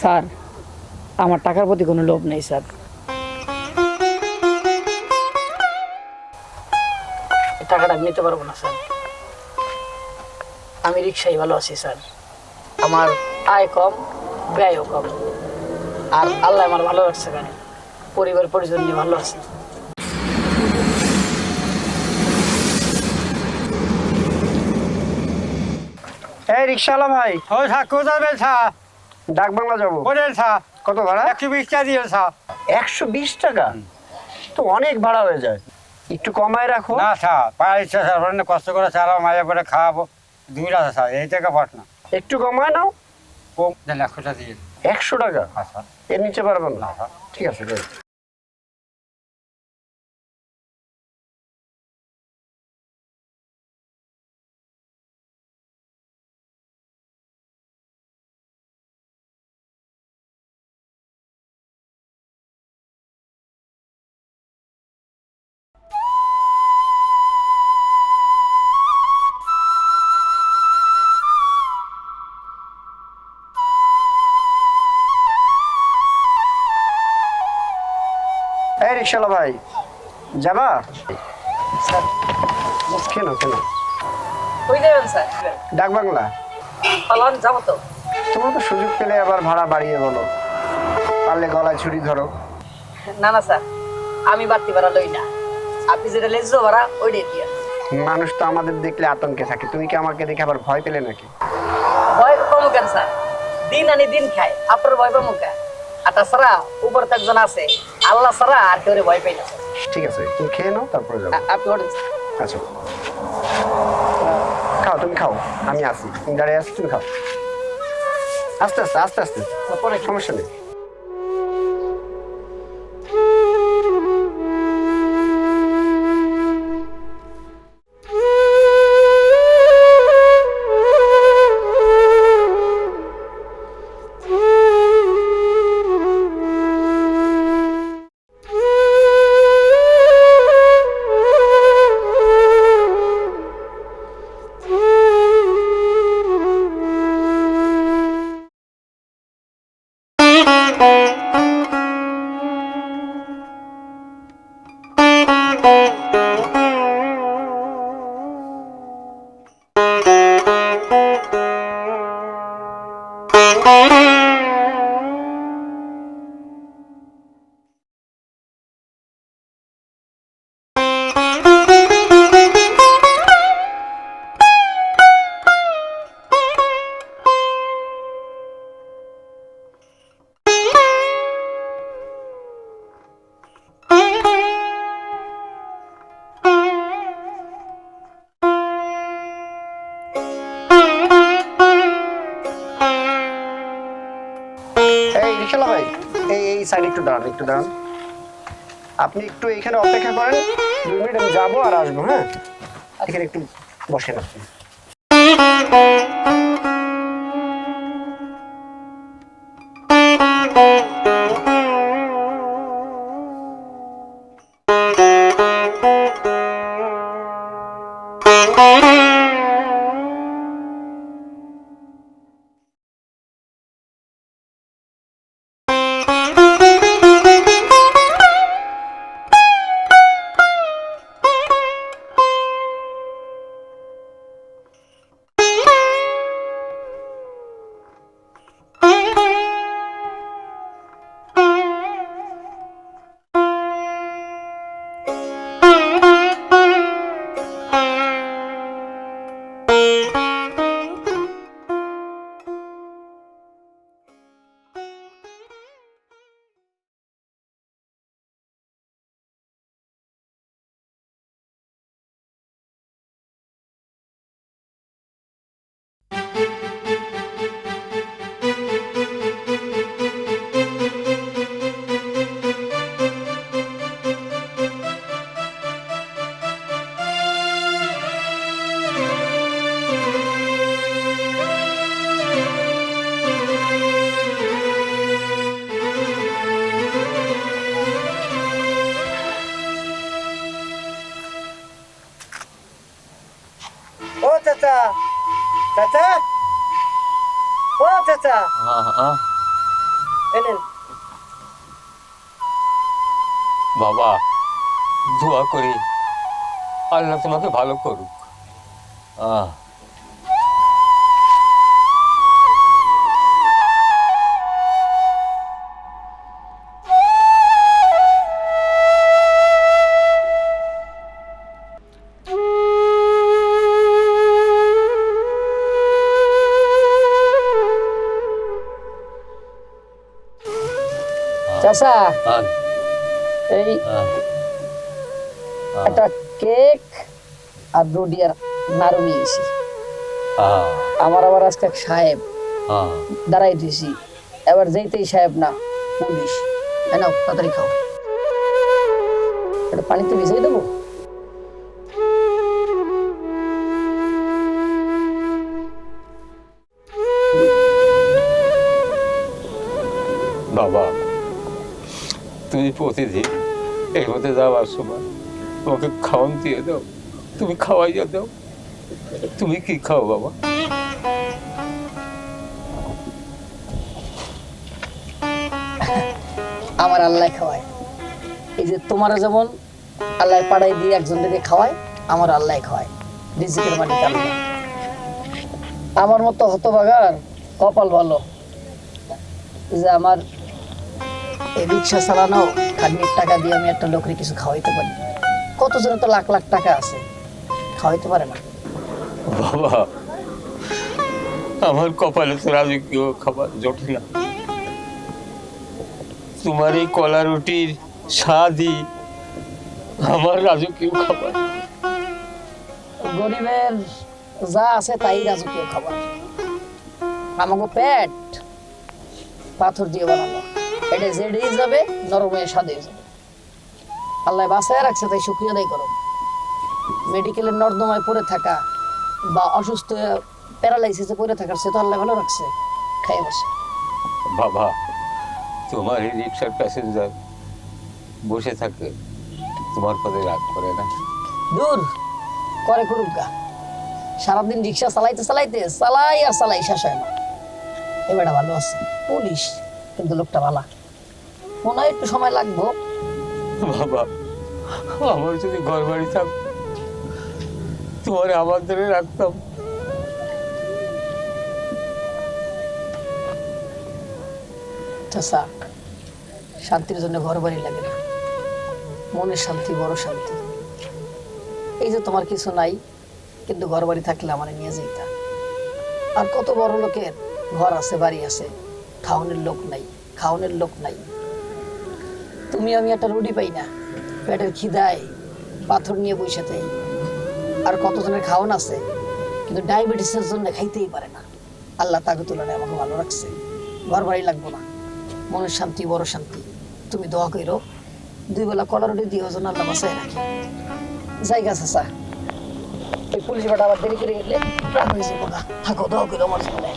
Sir আমার টাকার প্রতি কোনো লোভ নেই স্যার। এই টাকাটা আমি নিতে পারব না স্যার। আমি রিক্সায় ভালো আছি স্যার। আমার আয় কম ব্যয়ও কম। আর আল্লাহ আমার ভালো রাখছে কেন পরিবার পরিজন নিয়ে ভালো আছি। এই রিক্সাওয়ালা ভাই। ওই সা কোথায় বেলছা ডাক বাংলা যাব? কোথায় সা কত ভাড়া? একশো বিশ টাকা দিয়ে সা একশো বিশ টাকা? তো অনেক ভাড়া হয়ে যায়। একটু কমায় রাখো। না স্যার। পায়ের ইচ্ছা স্যার। অন্য কষ্ট করে চালাও মাঝে করে খাওয়াবো। দুই রাত স্যার। এই টাকা পাঠ না। একটু কমায় নাও। কম দেন একশো টাকা দিয়ে একশো টাকা? স্যার। এর নিচে পারবেন না। স্যার। ঠিক আছে good. ভাই। যাবা? স্যার কেন কেন কই যাবেন স্যার? ডাক বাংলা। পালন যাব তো। তোমরা তো সুযোগ পেলে আবার ভাড়া বাড়িয়ে বলো। পারলে গলায় ছুরি ধরো। না না স্যার। আমি বাড়তি ভাড়া লই না। আপনি যেটা লেজ ভাড়া ওইটাই দিয়ে। মানুষ তো আমাদের দেখলে আতঙ্কে থাকে। তুমি কি আমাকে দেখে আবার ভয় পেলে নাকি? ভয় পাবো কেন স্যার? দিন আনি দিন খায়। আপনার ভয় পাবো কেন? আর তাছাড়া উপর তো একজন আছে আল্লাহ ছাড়া আর কেউ ভয় পাই না। ঠিক আছে তুমি খেয়ে নাও তারপরে যাও আপনি আচ্ছা। খাও তুমি খাও আমি আসি তুমি দাঁড়িয়ে আসি তুমি খাও। আস্তে আস্তে আস্তে আস্তে। তারপরে সমস্যা নেই। এই সাইড একটু দাঁড়ান একটু দাঁড়ান। আপনি একটু এখানে অপেক্ষা করেন, দুই মিনিট আমি যাব আর আসব হ্যাঁ? এখানে একটু বসে রাখুন ও চাচা ও চাচা এনেন বাবা দোয়া করি আল্লাহ তোমাকে ভালো করুক আহ চাচা এই একটা কেক আর রুটি আর নাড়ু নিয়েছি আমার আবার আজকে এক সাহেব। দাঁড়াই দিয়েছি এবার যেইতেই সাহেব না পুলিশ হ্যাঁ না তাড়াতাড়ি খাও। এটা পানিতে ভিজাই দেবো? প্রতিদিন এই হতে যাওয়ার সময় তোমাকে খাওয়ান দিয়ে দাও। তুমি খাওয়াইয়া দাও। তুমি কি খাও বাবা? আমার আল্লাহ খাওয়ায়। এই যে তোমার যেমন আল্লাহ পাড়ায় দিয়ে একজন থেকে খাওয়ায়। আমার আল্লাহ খাওয়ায় আমার মতো হতভাগার কপাল ভালো যে আমার এই রিক্সা চালানো খাটনির টাকা দিয়ে আমি একটা লোকের কিছু খাওয়াইতে পারি। কতজনে তো লাখ লাখ টাকা আছে খাওয়াইতে পারে না। বাবা আমার কপালে তো রাজকীয় খাবার জোটে না। তোমার এই কলা রুটির স্বাদই আমার রাজকীয় খাবার। গরিবের যা আছে তাই রাজকীয় খাবার। আমাকে পেট পাথর দিয়ে বানানো এটা জেডেই যাবে নরমে স্বাদে যাবে। আল্লাহ বাসায় রাখছে তাই শুক্রিয়া আদায় করো। মেডিকেলের নর্দমায় পড়ে থাকা বা অসুস্থ প্যারালাইসিসে পড়ে থাকার সে তো আল্লাহ ভালো রাখছে। খাই বসে। বাবা তোমার এই রিক্সার প্যাসেঞ্জার বসে থাকে তোমার পদে রাগ করে না? দূর করে করুক গা। সারাদিন রিক্সা চালাইতে চালাইতে চালাই আর চালাই শেষ হয় না। এবারটা ভালো আছে পুলিশ কিন্তু লোকটা ভালো। মনে হয় একটু সময় লাগবো। বাবা আমার যদি ঘর বাড়ি থাক তোমার আমার ধরে রাখতাম। চাষা শান্তির জন্য ঘর বাড়ি লাগে না। মনের শান্তি বড় শান্তি। এই যে তোমার কিছু নাই কিন্তু ঘর বাড়ি থাকলে আমার নিয়ে যেতা আর কত বড় লোকের ঘর আছে বাড়ি আছে খাওয়ানোর লোক নাই খাওয়ানোর লোক নাই। তুমি আমি একটা রুটি পাই না। পেটের খিদায়, পাথর নিয়ে বসে আর কতজনের খাওয়ান আছে, কিন্তু ডায়াবেটিসের জন্য খাইতেই পারে না। আল্লাহ তাকে তুলনায় আমাকে ভালো রাখছে। ঘর বাড়ি লাগবো না। মনের শান্তি, বড় শান্তি। তুমি দোয়া করো দুই বেলা কলা রুটি দিয়ে ওজন আল্লাহ বাসায় রাখি। জায়গা চাষা ওই পুলিশ বাটা আবার দেরি করে গেলে রাগ হয়ে যাব থাকো, দোয়া করো আমার জীবনে।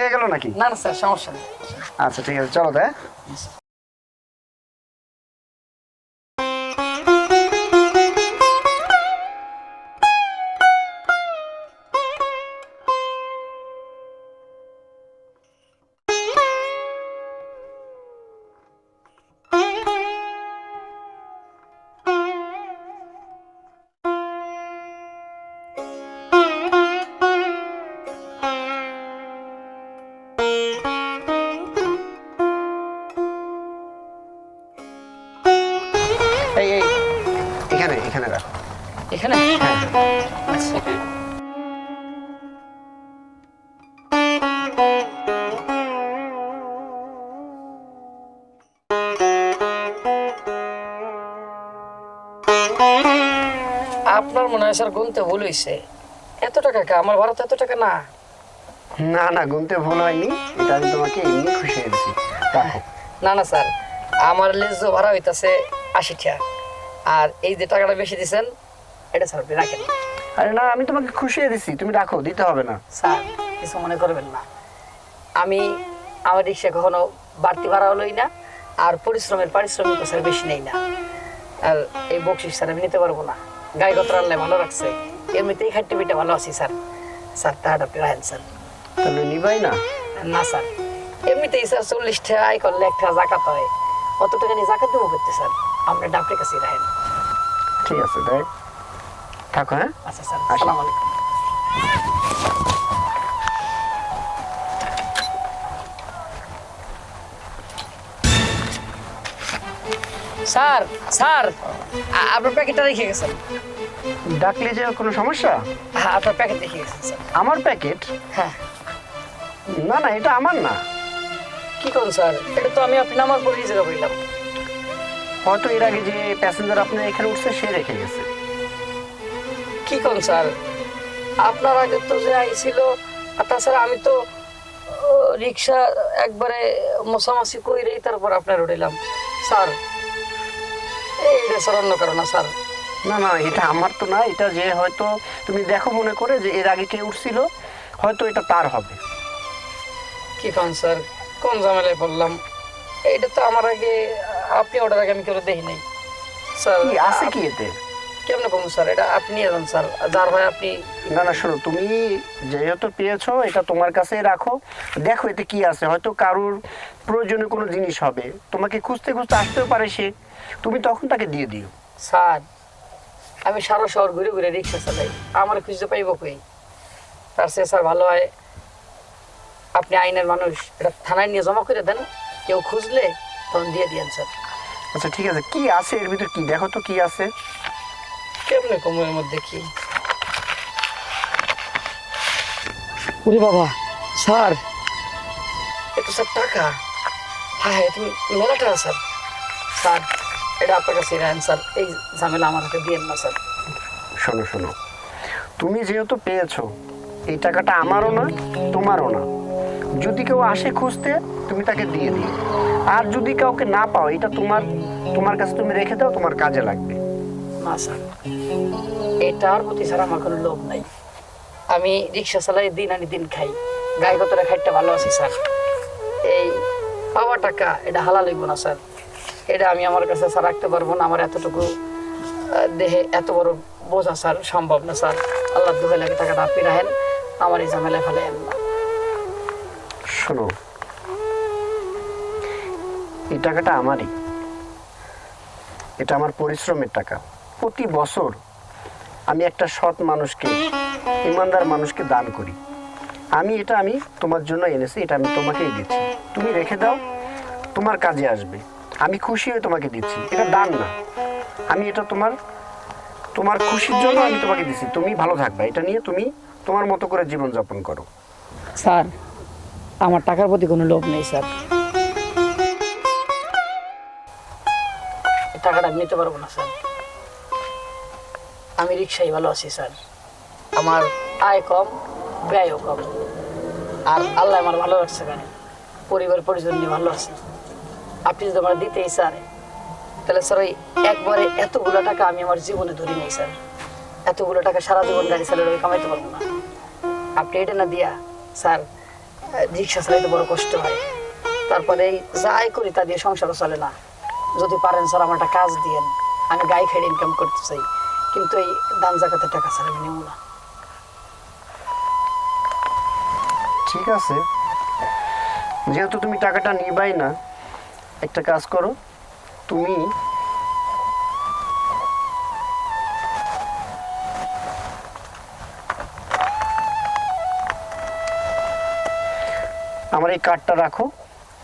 হয়ে গেল নাকি? না না স্যার সমস্যা নেই। আচ্ছা ঠিক আছে চলো তাই এখানে এখানে রাখো। এখানে? আচ্ছা। আপনার মনে হয় স্যার গুনতে ভুল হয়েছে এত টাকা কা? আমার ভাড়া তো এত টাকা না। না না গুনতে ভুল হয়নি। এটা আমি তোমাকে এমনি খুশি হয়েছি। না না স্যার। আমার লেজ ভাড়া হইতাছে আশি টাকা। আর এই যে টাকাটা বেশি দিছেন এটা স্যার আপনি রাখেন। আরে না আমি তোমাকে খুশি হয়ে দিছি তুমি রাখো দিতে হবে না। স্যার কিছু মনে করবেন না। আমি আমার রিক্সা কখনো বাড়তি ভাড়া হলোই না আর পরিশ্রমের পারিশ্রমিক স্যার বেশি নেই না। আর এই বকশিস স্যার আমি নিতে পারব না। গায়ে গতর আল্লাহ ভালো রাখছে। এমনিতেই খাট্টি পিঠে ভালো আছি স্যার। স্যার টাকাটা আপনি রাখেন স্যার। তাহলে নিবাই না। না স্যার। এমনিতেই স্যার চল্লিশ টাকা আয় করলে একটা জাকাত হয়। অত টাকা নিয়ে জাকাত দেবো করতে স্যার? আপনার ডাক্তার কাছেই রাখেন। ঠিক আছে তাই থাকো হ্যাঁ? আচ্ছা স্যার আসি। সালাম আলাইকুম। স্যার স্যার আপনার প্যাকেটটা রেখে গেছেন। ডাকলে যে কোনো সমস্যা? হ্যাঁ আপনার প্যাকেট রেখে গেছেন স্যার। আমার প্যাকেট? হ্যাঁ। না না এটা আমার না। কি করুন স্যার? এটা তো আমি আপনি নামার পরে জায়গা বললাম হয়তো এর আগে যে প্যাসেঞ্জার আপনার এখানে উঠছে সে রেখে গেছে। কি করুন স্যার? আপনার আগে তো যে আইছিল আর তাছাড়া আমি তো রিক্সা একবারে মশামাসি কইরেই তারপর আপনার উঠাইলাম। স্যার এইটা স্যার অন্য কারণ না স্যার। না না এটা আমার তো না এটা যে হয়তো তুমি দেখো মনে করে যে এর আগে কে উঠছিল হয়তো এটা তার হবে। কি কন স্যার? কোন ঝামেলায় পড়লাম? এইটা তো আমার আগে আপনি ওটার আগে আমি কেউ দেখি নাই। স্যার কি আছে কি এতে? কেমন কম স্যার এটা আপনি যান স্যার। যার ভাই আপনি না না শোনো তুমি যেহেতু পেয়েছ এটা তোমার কাছেই রাখো। দেখো এতে কি আছে হয়তো কারোর প্রয়োজনে কোনো জিনিস হবে। তোমাকে খুঁজতে খুঁজতে আসতেও পারে সে। তুমি তখন তাকে দিয়ে দিও। স্যার আমি সারা শহর ঘুরে ঘুরে রিক্সা চালাই। আমার খুঁজতে পাইব কই? তার সে স্যার ভালো হয় আপনি আইনের মানুষ এটা থানায় নিয়ে জমা করে দেন। কেউ খুঁজলে তখন দিয়ে দিয়েন স্যার। আচ্ছা ঠিক আছে। কি আছে এর ভিতর কি? দেখো তো কি আছে। কেমনে কমের মধ্যে কি? ওরে বাবা স্যার। এটা স্যার টাকা। হ্যাঁ হ্যাঁ তুমি মেলা টাকা স্যার। স্যার এটা আপনার কাছে রাখেন স্যার। এই ঝামেলা আমার হাতে দিয়েন না স্যার। শোনো শোনো। তুমি যেহেতু পেয়েছ এই টাকাটা আমারও না তোমারও না। যদি কেউ আসে খুঁজতে তুমি তাকে দিয়ে দিও। আর যদি কাউকে না পাও এটা তোমার তোমার কাছে তুমি রেখে দাও তোমার কাজে লাগবে। না স্যার। এটার প্রতি স্যার আমার কোনো লোভ নাই। আমি রিক্সা চালাই দিন আনি দিন খাই। গায়ে কতটা খাইতে ভালো আছি স্যার? এই পাওয়া টাকা এটা হালাল হইব না স্যার। এটা আমি আমার কাছে স্যার রাখতে পারব না। আমার এতটুকু দেহে এত বড় বোঝা স্যার সম্ভব না স্যার। আল্লাহ দুহে লাগে টাকাটা আপনি রাখেন আমার এই ঝামেলায় ফেলে না। শোনো এই টাকাটা আমারই। এটা আমার পরিশ্রমের টাকা। প্রতি বছর আমি একটা সৎ মানুষকে, ইমানদার মানুষকে দান করি। আমি এটা আমি তোমার জন্য এনেছি, এটা আমি তোমাকেই দিচ্ছি। তুমি রেখে দাও, তোমার কাজে আসবে। আমি খুশি হয়ে তোমাকে দিচ্ছি। এটা দান না। আমি এটা তোমার তোমার খুশির জন্য আমি তোমাকে দিচ্ছি। তুমি ভালো থাকবে। এটা নিয়ে তুমি তোমার মতো করে জীবনযাপন করো। স্যার, আমার টাকার প্রতি কোনো লোভ নেই, স্যার। টাকাটা নিতে পারব না, স্যার। আমি রিক্সাই ভালো আছি, স্যার। আমার আয় কম, ব্যয়ও কম। আর আল্লাহ আমার ভালো রাখছে কেন পরিবার পরিজন নিয়ে ভালো আছি। আপনি যদি আমার দিতেই, স্যার, তাহলে, স্যার, ওই একবারে এতগুলো টাকা আমি আমার জীবনে ধরি নাই, স্যার। এতগুলো টাকা সারা জীবন গাড়ি চালালে আমি কামাইতে পারব না। আপনি এটা না দিয়া, স্যার, রিক্সা চালাইতে বড় কষ্ট হয়। তারপরে যাই করি, তা দিয়ে সংসারও চলে না। যদি পারেন স্যার আমার একটা কাজ দিয়েন। আমি গায়ে খেয়ে ইনকাম করতে চাই। কিন্তু এই দান জাকাতের টাকা স্যার, আমি নেব না। ঠিক আছে। যেহেতু তুমি টাকাটা নিবাই না, একটা কাজ করো। তুমি আমার এই কার্ডটা রাখো।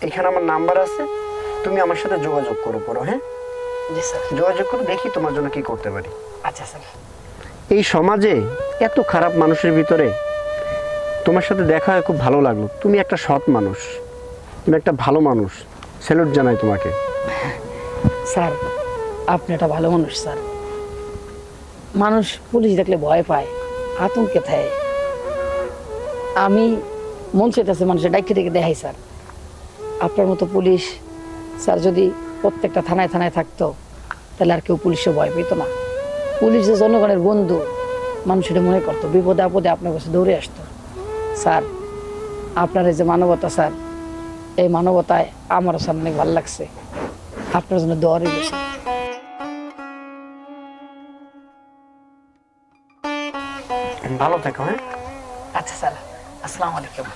এখানে আমার নাম্বার আছে। তুমি আমার সাথে যোগাযোগ করো পড়ো হ্যাঁ? জি স্যার। যোগাযোগ করে দেখি তোমার জন্য কি করতে পারি। আচ্ছা স্যার। এই সমাজে এত খারাপ মানুষের ভিতরে তোমার সাথে দেখা হয় খুব ভালো লাগল। তুমি একটা সৎ মানুষ। তুমি একটা ভালো মানুষ। স্যালুট জানাই তোমাকে। স্যার আপনি একটা ভালো মানুষ স্যার। মানুষ পুলিশ দেখলে ভয় পায় আতঙ্কে থাকে। আমি মন চাইতেছে মানুষের ডাইকে ডেকে দেখাই স্যার। আপনার মতো পুলিশ স্যার যদি প্রত্যেকটা থানায় থানায় থাকতো তাহলে আর কেউ পুলিশে ভয় পেত না। পুলিশ যে জনগণের বন্ধু মানুষ এটা মনে করতো বিপদে আপদে আপনার কাছে দৌড়ে আসতো। স্যার আপনার এই যে মানবতা স্যার এই মানবতায় আমারও স্যার অনেক ভালো লাগছে। আপনার জন্য দোয়া রইল স্যার। ভালো থেকো হ্যাঁ? আচ্ছা স্যার। আসসালামু আলাইকুম।